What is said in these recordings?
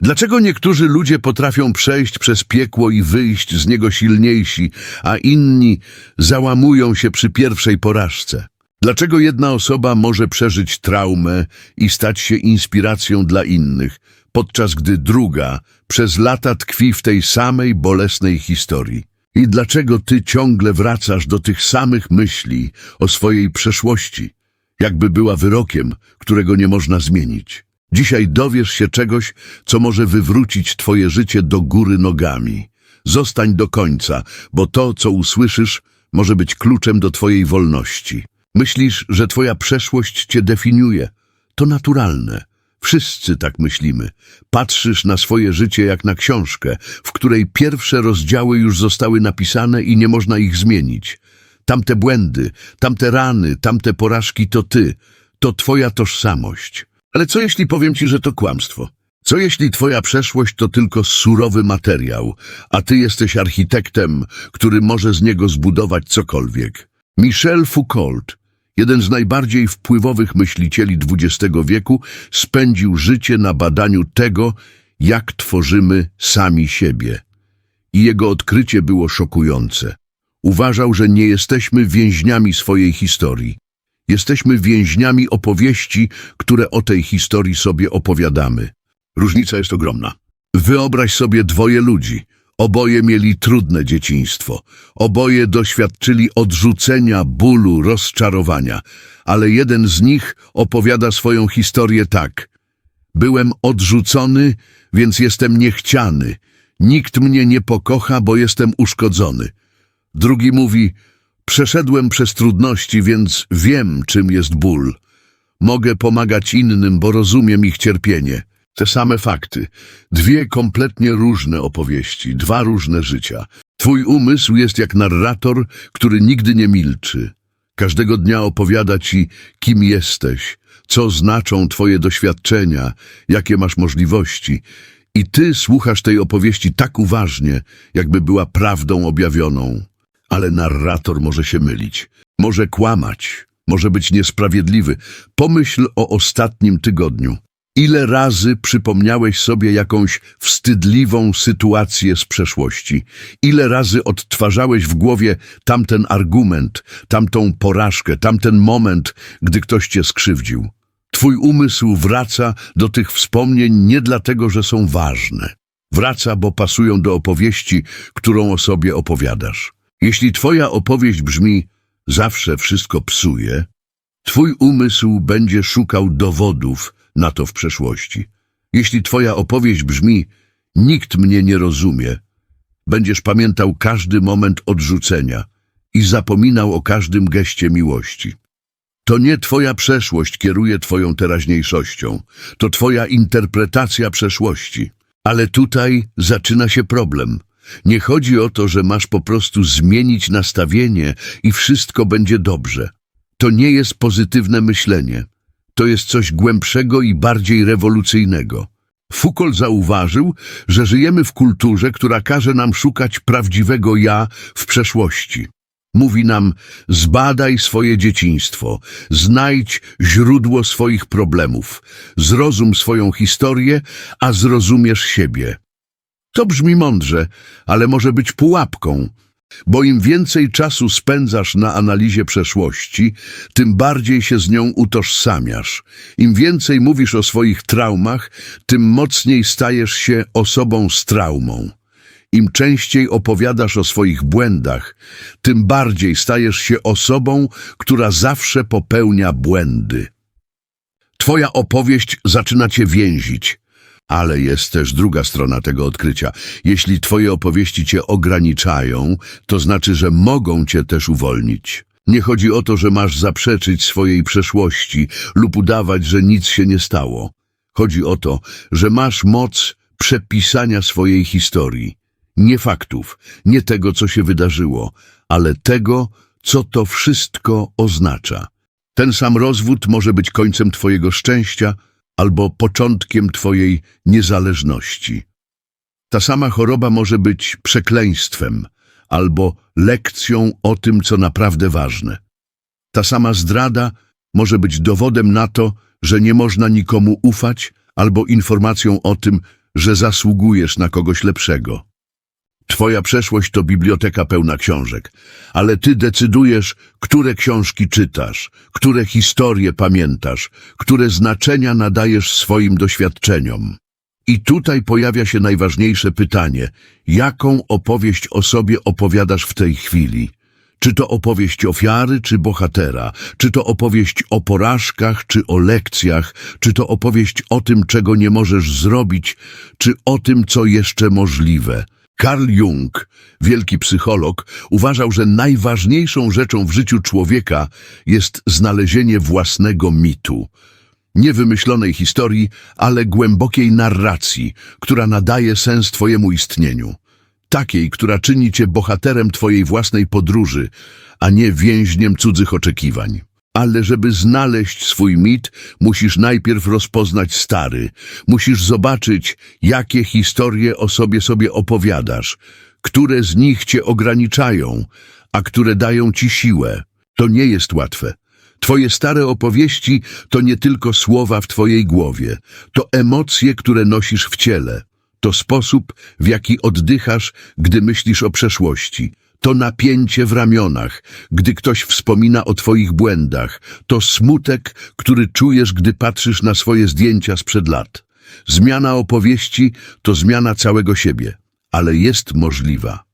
Dlaczego niektórzy ludzie potrafią przejść przez piekło i wyjść z niego silniejsi, a inni załamują się przy pierwszej porażce? Dlaczego jedna osoba może przeżyć traumę i stać się inspiracją dla innych, podczas gdy druga przez lata tkwi w tej samej bolesnej historii? I dlaczego ty ciągle wracasz do tych samych myśli o swojej przeszłości, jakby była wyrokiem, którego nie można zmienić? Dzisiaj dowiesz się czegoś, co może wywrócić twoje życie do góry nogami. Zostań do końca, bo to, co usłyszysz, może być kluczem do twojej wolności. Myślisz, że twoja przeszłość cię definiuje. To naturalne. Wszyscy tak myślimy. Patrzysz na swoje życie jak na książkę, w której pierwsze rozdziały już zostały napisane i nie można ich zmienić. Tamte błędy, tamte rany, tamte porażki to ty. To twoja tożsamość. Ale co jeśli powiem ci, że to kłamstwo? Co jeśli twoja przeszłość to tylko surowy materiał, a ty jesteś architektem, który może z niego zbudować cokolwiek? Michel Foucault, jeden z najbardziej wpływowych myślicieli XX wieku, spędził życie na badaniu tego, jak tworzymy sami siebie. I jego odkrycie było szokujące. Uważał, że nie jesteśmy więźniami swojej historii. Jesteśmy więźniami opowieści, które o tej historii sobie opowiadamy. Różnica jest ogromna. Wyobraź sobie dwoje ludzi. Oboje mieli trudne dzieciństwo. Oboje doświadczyli odrzucenia, bólu, rozczarowania. Ale jeden z nich opowiada swoją historię tak. Byłem odrzucony, więc jestem niechciany. Nikt mnie nie pokocha, bo jestem uszkodzony. Drugi mówi, przeszedłem przez trudności, więc wiem, czym jest ból. Mogę pomagać innym, bo rozumiem ich cierpienie. Te same fakty. Dwie kompletnie różne opowieści, dwa różne życia. Twój umysł jest jak narrator, który nigdy nie milczy. Każdego dnia opowiada ci, kim jesteś, co znaczą twoje doświadczenia, jakie masz możliwości. I ty słuchasz tej opowieści tak uważnie, jakby była prawdą objawioną. Ale narrator może się mylić, może kłamać, może być niesprawiedliwy. Pomyśl o ostatnim tygodniu. Ile razy przypomniałeś sobie jakąś wstydliwą sytuację z przeszłości? Ile razy odtwarzałeś w głowie tamten argument, tamtą porażkę, tamten moment, gdy ktoś cię skrzywdził? Twój umysł wraca do tych wspomnień nie dlatego, że są ważne. Wraca, bo pasują do opowieści, którą o sobie opowiadasz. Jeśli twoja opowieść brzmi zawsze wszystko psuje, twój umysł będzie szukał dowodów na to w przeszłości. Jeśli twoja opowieść brzmi nikt mnie nie rozumie, będziesz pamiętał każdy moment odrzucenia i zapominał o każdym geście miłości. To nie twoja przeszłość kieruje twoją teraźniejszością, to twoja interpretacja przeszłości. Ale tutaj zaczyna się problem. Nie chodzi o to, że masz po prostu zmienić nastawienie i wszystko będzie dobrze. To nie jest pozytywne myślenie. To jest coś głębszego i bardziej rewolucyjnego. Foucault zauważył, że żyjemy w kulturze, która każe nam szukać prawdziwego ja w przeszłości. Mówi nam, zbadaj swoje dzieciństwo, znajdź źródło swoich problemów, zrozum swoją historię, a zrozumiesz siebie. To brzmi mądrze, ale może być pułapką, bo im więcej czasu spędzasz na analizie przeszłości, tym bardziej się z nią utożsamiasz. Im więcej mówisz o swoich traumach, tym mocniej stajesz się osobą z traumą. Im częściej opowiadasz o swoich błędach, tym bardziej stajesz się osobą, która zawsze popełnia błędy. Twoja opowieść zaczyna cię więzić. Ale jest też druga strona tego odkrycia. Jeśli twoje opowieści cię ograniczają, to znaczy, że mogą cię też uwolnić. Nie chodzi o to, że masz zaprzeczyć swojej przeszłości lub udawać, że nic się nie stało. Chodzi o to, że masz moc przepisania swojej historii. Nie faktów, nie tego, co się wydarzyło, ale tego, co to wszystko oznacza. Ten sam rozwód może być końcem twojego szczęścia albo początkiem twojej niezależności. Ta sama choroba może być przekleństwem albo lekcją o tym, co naprawdę ważne. Ta sama zdrada może być dowodem na to, że nie można nikomu ufać albo informacją o tym, że zasługujesz na kogoś lepszego. Twoja przeszłość to biblioteka pełna książek, ale ty decydujesz, które książki czytasz, które historie pamiętasz, które znaczenia nadajesz swoim doświadczeniom. I tutaj pojawia się najważniejsze pytanie, jaką opowieść o sobie opowiadasz w tej chwili? Czy to opowieść ofiary, czy bohatera? Czy to opowieść o porażkach, czy o lekcjach? Czy to opowieść o tym, czego nie możesz zrobić, czy o tym, co jeszcze możliwe? Carl Jung, wielki psycholog, uważał, że najważniejszą rzeczą w życiu człowieka jest znalezienie własnego mitu. Nie wymyślonej historii, ale głębokiej narracji, która nadaje sens Twojemu istnieniu. Takiej, która czyni Cię bohaterem Twojej własnej podróży, a nie więźniem cudzych oczekiwań. Ale żeby znaleźć swój mit, musisz najpierw rozpoznać stary. Musisz zobaczyć, jakie historie o sobie sobie opowiadasz, które z nich Cię ograniczają, a które dają Ci siłę. To nie jest łatwe. Twoje stare opowieści to nie tylko słowa w Twojej głowie, to emocje, które nosisz w ciele. To sposób, w jaki oddychasz, gdy myślisz o przeszłości. To napięcie w ramionach, gdy ktoś wspomina o Twoich błędach. To smutek, który czujesz, gdy patrzysz na swoje zdjęcia sprzed lat. Zmiana opowieści to zmiana całego siebie, ale jest możliwa.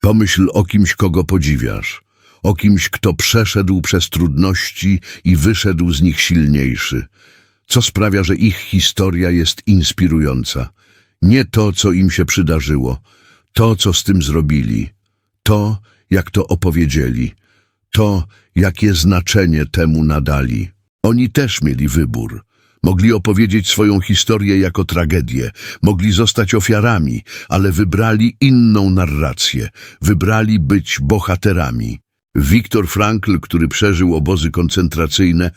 Pomyśl o kimś, kogo podziwiasz, o kimś, kto przeszedł przez trudności i wyszedł z nich silniejszy. Co sprawia, że ich historia jest inspirująca? Nie to, co im się przydarzyło, to, co z tym zrobili, to, jak to opowiedzieli, to, jakie znaczenie temu nadali. Oni też mieli wybór. Mogli opowiedzieć swoją historię jako tragedię, mogli zostać ofiarami, ale wybrali inną narrację, wybrali być bohaterami. Viktor Frankl, który przeżył obozy koncentracyjne,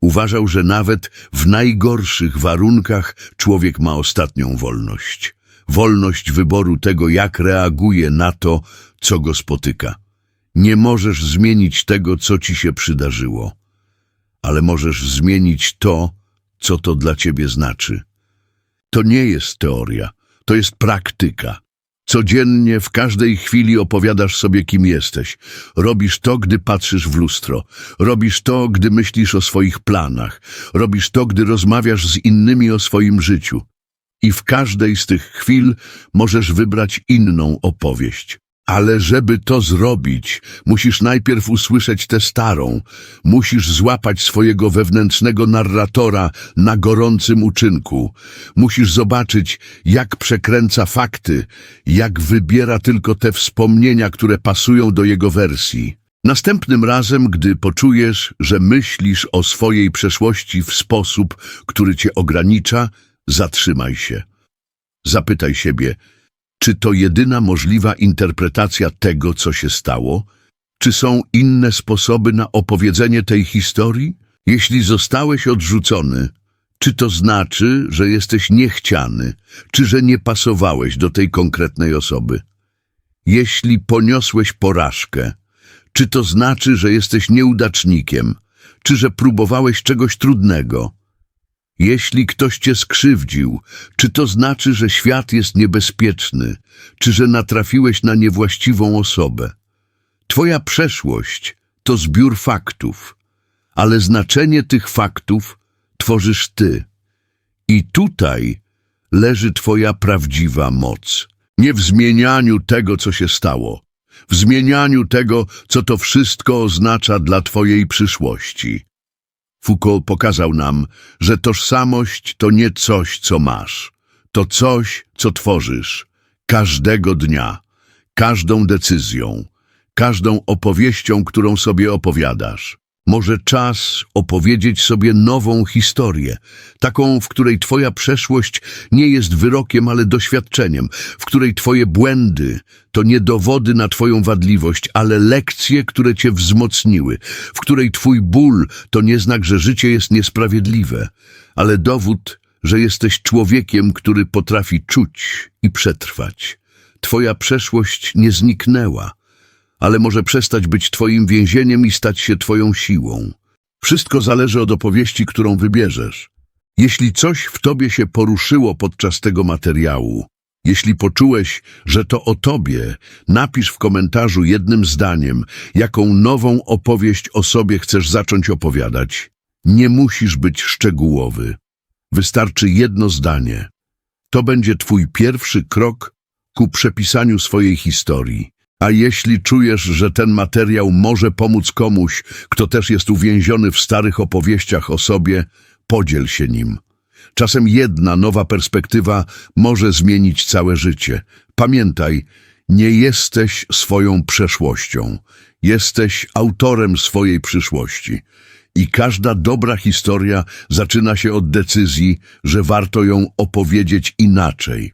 uważał, że nawet w najgorszych warunkach człowiek ma ostatnią wolność. Wolność wyboru tego, jak reaguje na to, co go spotyka. Nie możesz zmienić tego, co ci się przydarzyło, ale możesz zmienić to, co to dla ciebie znaczy. To nie jest teoria, to jest praktyka. Codziennie, w każdej chwili opowiadasz sobie, kim jesteś. Robisz to, gdy patrzysz w lustro. Robisz to, gdy myślisz o swoich planach. Robisz to, gdy rozmawiasz z innymi o swoim życiu. I w każdej z tych chwil możesz wybrać inną opowieść. Ale żeby to zrobić, musisz najpierw usłyszeć tę starą. Musisz złapać swojego wewnętrznego narratora na gorącym uczynku. Musisz zobaczyć, jak przekręca fakty, jak wybiera tylko te wspomnienia, które pasują do jego wersji. Następnym razem, gdy poczujesz, że myślisz o swojej przeszłości w sposób, który cię ogranicza, zatrzymaj się. Zapytaj siebie, czy to jedyna możliwa interpretacja tego, co się stało? Czy są inne sposoby na opowiedzenie tej historii? Jeśli zostałeś odrzucony, czy to znaczy, że jesteś niechciany, czy że nie pasowałeś do tej konkretnej osoby? Jeśli poniosłeś porażkę, czy to znaczy, że jesteś nieudacznikiem, czy że próbowałeś czegoś trudnego? Jeśli ktoś cię skrzywdził, czy to znaczy, że świat jest niebezpieczny, czy że natrafiłeś na niewłaściwą osobę? Twoja przeszłość to zbiór faktów, ale znaczenie tych faktów tworzysz ty. I tutaj leży twoja prawdziwa moc. Nie w zmienianiu tego, co się stało, w zmienianiu tego, co to wszystko oznacza dla twojej przyszłości. Foucault pokazał nam, że tożsamość to nie coś, co masz. To coś, co tworzysz. Każdego dnia, każdą decyzją, każdą opowieścią, którą sobie opowiadasz. Może czas opowiedzieć sobie nową historię, taką, w której twoja przeszłość nie jest wyrokiem, ale doświadczeniem, w której twoje błędy to nie dowody na twoją wadliwość, ale lekcje, które cię wzmocniły, w której twój ból to nie znak, że życie jest niesprawiedliwe, ale dowód, że jesteś człowiekiem, który potrafi czuć i przetrwać. Twoja przeszłość nie zniknęła, ale może przestać być twoim więzieniem i stać się twoją siłą. Wszystko zależy od opowieści, którą wybierzesz. Jeśli coś w tobie się poruszyło podczas tego materiału, jeśli poczułeś, że to o tobie, napisz w komentarzu jednym zdaniem, jaką nową opowieść o sobie chcesz zacząć opowiadać. Nie musisz być szczegółowy. Wystarczy jedno zdanie. To będzie twój pierwszy krok ku przepisaniu swojej historii. A jeśli czujesz, że ten materiał może pomóc komuś, kto też jest uwięziony w starych opowieściach o sobie, podziel się nim. Czasem jedna nowa perspektywa może zmienić całe życie. Pamiętaj, nie jesteś swoją przeszłością. Jesteś autorem swojej przyszłości. I każda dobra historia zaczyna się od decyzji, że warto ją opowiedzieć inaczej.